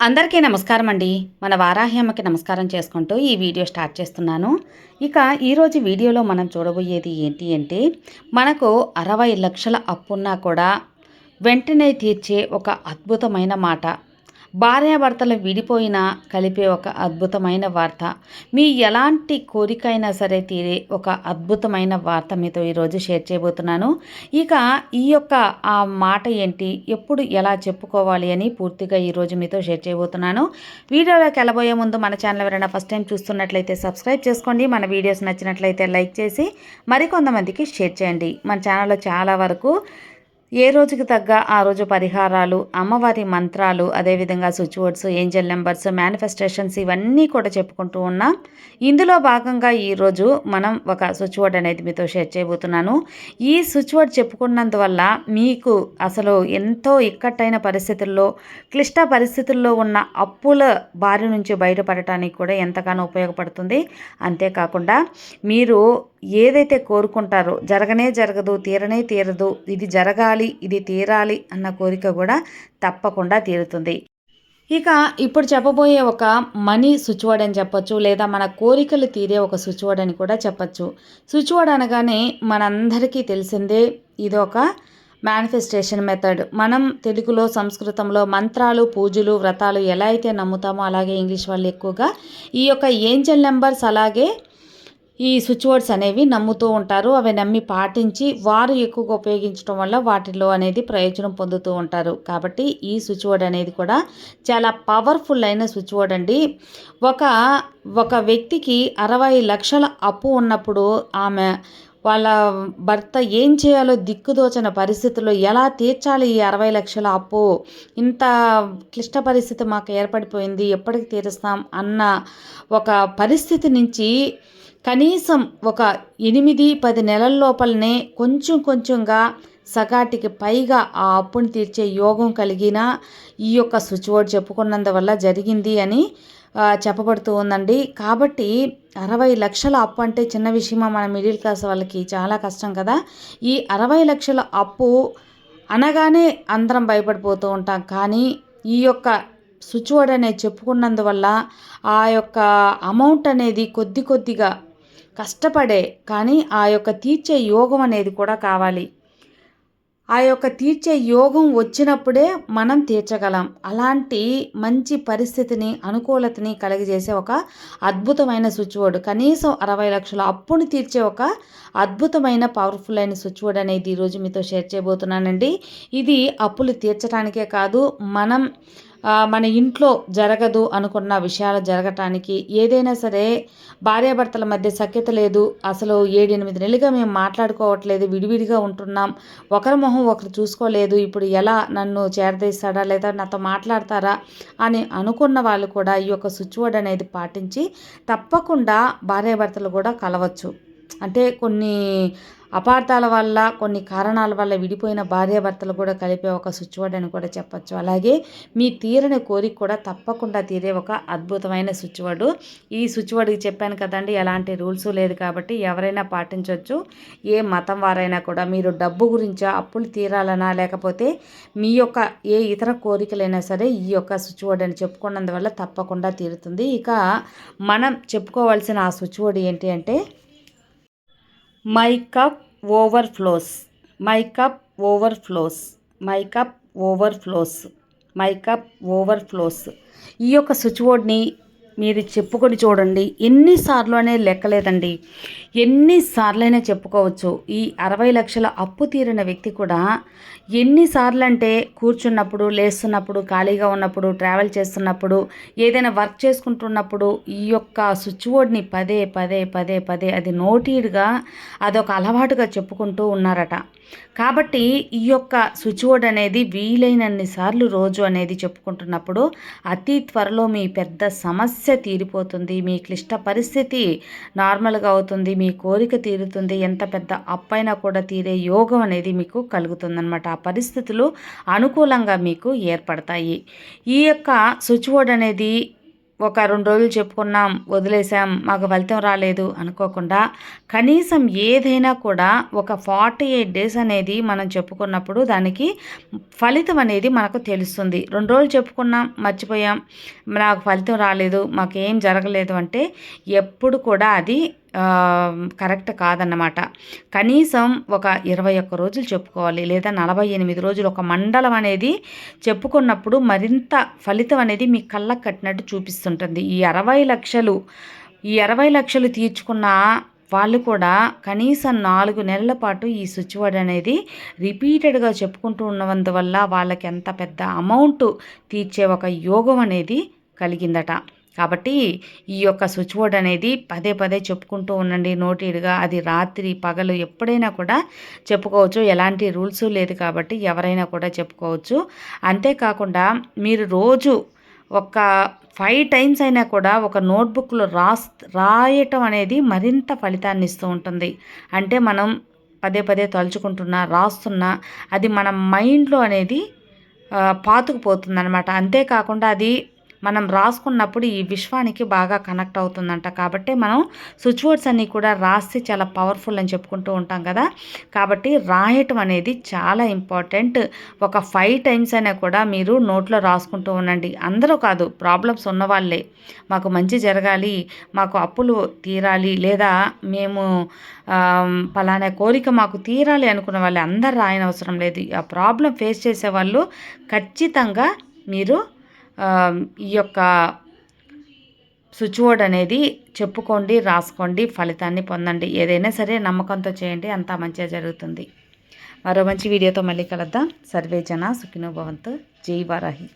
అందరికీ నమస్కారం అండి. మన వారాహ్యమ్మకి నమస్కారం చేసుకుంటూ ఈ వీడియో స్టార్ట్ చేస్తున్నాను. ఇక ఈరోజు వీడియోలో మనం చూడబోయేది ఏంటి అంటే మనకు అరవై లక్షల అప్పున్నా కూడా వెంటనే తీర్చే ఒక అద్భుతమైన మాట భార్యాభర్తలు విడిపోయినా కలిపే ఒక అద్భుతమైన వార్త. మీ ఎలాంటి కోరిక అయినా సరే తీరే ఒక అద్భుతమైన వార్త మీతో ఈరోజు షేర్ చేయబోతున్నాను. ఇక ఈ యొక్క ఆ మాట ఏంటి? ఎప్పుడు ఎలా చెప్పుకోవాలి అని పూర్తిగా ఈరోజు మీతో షేర్ చేయబోతున్నాను. వీడియోలోకి వెళ్ళబోయే ముందు మన ఛానల్ ఎవరైనా ఫస్ట్ టైం చూస్తున్నట్లయితే సబ్స్క్రైబ్ చేసుకోండి. మన వీడియోస్ నచ్చినట్లయితే లైక్ చేసి మరికొంతమందికి షేర్ చేయండి. మన ఛానల్లో చాలా వరకు ఏ రోజుకి తగ్గ ఆ రోజు పరిహారాలు అమ్మవారి మంత్రాలు అదేవిధంగా switch words angel numbers manifestations ఇవన్నీ కూడా చెప్పుకుంటూ ఉన్నాం. ఇందులో భాగంగా ఈరోజు మనం ఒక స్విచ్ వర్డ్ అనేది మీతో షేర్ చేయబోతున్నాను. ఈ స్విచ్ వర్డ్ చెప్పుకున్నందువల్ల మీకు అసలు ఎంతో ఇక్కట్టైన పరిస్థితుల్లో క్లిష్ట పరిస్థితుల్లో ఉన్న అప్పుల బారి నుంచి బయటపడటానికి కూడా ఎంతగానో ఉపయోగపడుతుంది. అంతేకాకుండా మీరు ఏదైతే కోరుకుంటారో జరగనే జరగదు తీరనే తీరదు ఇది జరగాలి ఇది తీరాలి అన్న కోరిక కూడా తప్పకుండా తీరుతుంది. ఇక ఇప్పుడు చెప్పబోయే ఒక మనీ సుచువడ్ అని చెప్పొచ్చు లేదా మన కోరికలు తీరే ఒక సుచువడ్ అని కూడా చెప్పచ్చు. సుచువడ్ అనగానే మనందరికీ తెలిసిందే ఇది ఒక మేనిఫెస్టేషన్ మెథడ్ మనం తెలుగులో సంస్కృతంలో మంత్రాలు పూజలు వ్రతాలు ఎలా అయితే నమ్ముతామో అలాగే ఇంగ్లీష్ వాళ్ళు ఎక్కువగా ఈ యొక్క ఏంజల్ నెంబర్స్ అలాగే ఈ స్విచ్ వర్డ్స్ అనేవి నమ్ముతూ ఉంటారు. అవి నమ్మి పాటించి వారు ఎక్కువగా ఉపయోగించడం వల్ల వాటిలో అనేది ప్రయోజనం పొందుతూ ఉంటారు. కాబట్టి ఈ స్విచ్ వర్డ్ అనేది కూడా చాలా పవర్ఫుల్ అయిన స్విచ్ వర్డ్ అండి. ఒక ఒక వ్యక్తికి అరవై లక్షల అప్పు ఉన్నప్పుడు ఆమె వాళ్ళ భర్త ఏం చేయాలో దిక్కుదోచన పరిస్థితుల్లో ఎలా తీర్చాలి ఈ అరవై లక్షల అప్పు? ఇంత క్లిష్ట పరిస్థితి మాకు ఏర్పడిపోయింది ఎప్పటికి తీరుస్తాం అన్న ఒక పరిస్థితి నుంచి కనీసం ఒక ఎనిమిది పది నెలల లోపలనే కొంచెం కొంచెంగా సగాటికి పైగా ఆ అప్పుని తీర్చే యోగం కలిగిన ఈ యొక్క స్విచ్ బోర్డ్ చెప్పుకున్నందువల్ల జరిగింది అని చెప్పబడుతూ ఉందండి. కాబట్టి అరవై లక్షల అప్పు అంటే చిన్న విషయమా? మన మిడిల్ క్లాస్ వాళ్ళకి చాలా కష్టం కదా. ఈ అరవై లక్షల అప్పు అనగానే అందరం భయపడిపోతూ ఉంటాం. కానీ ఈ యొక్క స్విచ్ బోర్డ్ అనేది చెప్పుకున్నందువల్ల ఆ యొక్క అమౌంట్ అనేది కొద్ది కొద్దిగా కష్టపడే కానీ ఆ యొక్క తీర్చే యోగం అనేది కూడా కావాలి. ఆ యొక్క తీర్చే యోగం వచ్చినప్పుడే మనం తీర్చగలం. అలాంటి మంచి పరిస్థితిని అనుకూలతని కలిగజేసే ఒక అద్భుతమైన స్విచ్ బోర్డు కనీసం అరవై లక్షల అప్పుని తీర్చే ఒక అద్భుతమైన పవర్ఫుల్ అయిన స్విచ్ బోర్డ్ అనేది ఈరోజు మీతో షేర్ చేయబోతున్నానండి. ఇది అప్పులు తీర్చడానికే కాదు మనం మన ఇంట్లో జరగదు అనుకున్న విషయాలు జరగటానికి ఏదైనా సరే భార్యాభర్తల మధ్య సఖ్యత లేదు. అసలు ఏడెనిమిది నెలలుగా మేము మాట్లాడుకోవట్లేదు. విడివిడిగా ఉంటున్నాం. ఒకరి మొహం ఒకరు చూసుకోలేదు. ఇప్పుడు ఎలా నన్ను చేరదీస్తాడా లేదా నాతో మాట్లాడతారా అని అనుకున్న వాళ్ళు కూడా ఈ యొక్క స్విచ్ బోర్డ్ అనేది పాటించి తప్పకుండా భార్యాభర్తలు కూడా కలవచ్చు. అంటే కొన్ని అపార్థాల వల్ల కొన్ని కారణాల వల్ల విడిపోయిన భార్యాభర్తలు కూడా కలిపే ఒక స్విచ్ బోర్డ్ అని కూడా చెప్పచ్చు. అలాగే మీ తీరని కోరిక కూడా తప్పకుండా తీరే ఒక అద్భుతమైన స్విచ్ బోర్డు ఈ స్విచ్ చెప్పాను కదండి ఎలాంటి రూల్స్ లేదు కాబట్టి ఎవరైనా పాటించవచ్చు ఏ మతం వారైనా కూడా మీరు డబ్బు గురించా అప్పులు తీరాలనా లేకపోతే మీ యొక్క ఏ ఇతర కోరికలైనా సరే ఈ యొక్క స్విచ్ బోర్డ్ అని చెప్పుకున్నందువల్ల తప్పకుండా తీరుతుంది. ఇక మనం చెప్పుకోవాల్సిన ఆ స్విచ్ ఏంటి అంటే my cup overflows my cup overflows my cup overflows my cup overflows ఈ యొక్క స్విచ్ బోర్డ్ని మీరు చెప్పుకొని చూడండి. ఎన్నిసార్లు అనే లెక్కలేదండి. ఎన్నిసార్లైనా చెప్పుకోవచ్చు. ఈ అరవై లక్షల అప్పు తీరిన వ్యక్తి కూడా ఎన్నిసార్లు అంటే కూర్చున్నప్పుడు లేస్తున్నప్పుడు ఖాళీగా ఉన్నప్పుడు ట్రావెల్ చేస్తున్నప్పుడు ఏదైనా వర్క్ చేసుకుంటున్నప్పుడు ఈ యొక్క స్విచ్ బోర్డ్ని పదే పదే పదే పదే అది నోటీడ్గా అదొక అలవాటుగా చెప్పుకుంటూ ఉన్నారట. కాబట్టి ఈ యొక్క స్విచ్ బోర్డ్ అనేది వీలైనన్ని సార్లు రోజు అనేది చెప్పుకుంటున్నప్పుడు అతి త్వరలో మీ పెద్ద సమస్య తీరిపోతుంది మీ క్లిష్ట పరిస్థితి నార్మల్గా అవుతుంది మీ కోరిక తీరుతుంది ఎంత పెద్ద అప్పైనా కూడా తీరే యోగం అనేది మీకు కలుగుతుందన్నమాట. ఆ పరిస్థితులు అనుకూలంగా మీకు ఏర్పడతాయి. ఈ యొక్క స్విచ్ బోర్డ్ అనేది ఒక రెండు రోజులు చెప్పుకున్నాం వదిలేసాం మాకు ఫలితం రాలేదు అనుకోకుండా కనీసం ఏదైనా కూడా ఒక ఫార్టీ ఎయిట్ డేస్ అనేది మనం చెప్పుకున్నప్పుడు దానికి ఫలితం అనేది మనకు తెలుస్తుంది. రెండు రోజులు చెప్పుకున్నాం మర్చిపోయాం నాకు ఫలితం రాలేదు మాకేం జరగలేదు అంటే ఎప్పుడు కూడా అది కరెక్ట్ కాదన్నమాట. కనీసం ఒక ఇరవై ఒక్క రోజులు చెప్పుకోవాలి. లేదా నలభై ఎనిమిది రోజులు ఒక మండలం అనేది చెప్పుకున్నప్పుడు మరింత ఫలితం అనేది మీ కళ్ళకు కట్టినట్టు చూపిస్తుంటుంది. ఈ అరవై లక్షలు ఈ అరవై లక్షలు తీర్చుకున్న వాళ్ళు కూడా కనీసం నాలుగు నెలల పాటు ఈ స్విచ్ వర్డ్ అనేది రిపీటెడ్గా చెప్పుకుంటూ ఉన్నందువల్ల వాళ్ళకి ఎంత పెద్ద అమౌంట్ తీర్చే ఒక యోగం అనేది కలిగిందట. కాబట్టి ఈ యొక్క స్విచ్ బోర్డ్ అనేది పదే పదే చెప్పుకుంటూ ఉండండి. నోటీడ్గా అది రాత్రి పగలు ఎప్పుడైనా కూడా చెప్పుకోవచ్చు. ఎలాంటి రూల్స్ లేదు కాబట్టి ఎవరైనా కూడా చెప్పుకోవచ్చు. అంతేకాకుండా మీరు రోజు ఒక ఫైవ్ టైమ్స్ అయినా కూడా ఒక నోట్బుక్లో రాస్ రాయటం అనేది మరింత ఫలితాన్ని ఇస్తూ ఉంటుంది. అంటే మనం పదే పదే తలుచుకుంటున్నా రాస్తున్నా అది మన మైండ్లో అనేది పాతుకుపోతుంది అనమాట అంతేకాకుండా అది మనం రాసుకున్నప్పుడు ఈ విశ్వానికి బాగా కనెక్ట్ అవుతుందంట. కాబట్టి మనం స్విచ్ వర్డ్స్ అన్నీ కూడా రాస్తే చాలా పవర్ఫుల్ అని చెప్పుకుంటూ ఉంటాం కదా. కాబట్టి రాయటం అనేది చాలా ఇంపార్టెంట్ ఒక ఫైవ్ టైమ్స్ అయినా కూడా మీరు నోట్లో రాసుకుంటూ ఉండండి. అందరూ కాదు ప్రాబ్లమ్స్ ఉన్నవాళ్ళే. మాకు మంచి జరగాలి మాకు అప్పులు తీరాలి లేదా మేము పలానా కోరిక మాకు తీరాలి అనుకున్న వాళ్ళు అందరు రాయనవసరం లేదు. ఆ ప్రాబ్లం ఫేస్ చేసే వాళ్ళు ఖచ్చితంగా మీరు ఈ యొక్క స్విచ్ బోర్డ్ అనేది చెప్పుకోండి రాసుకోండి ఫలితాన్ని పొందండి. ఏదైనా సరే నమ్మకంతో చేయండి అంతా మంచిగా జరుగుతుంది. మరో మంచి వీడియోతో మళ్ళీ కలుద్దాం. సర్వే జన సుఖినోభవంతు జై వారాహి.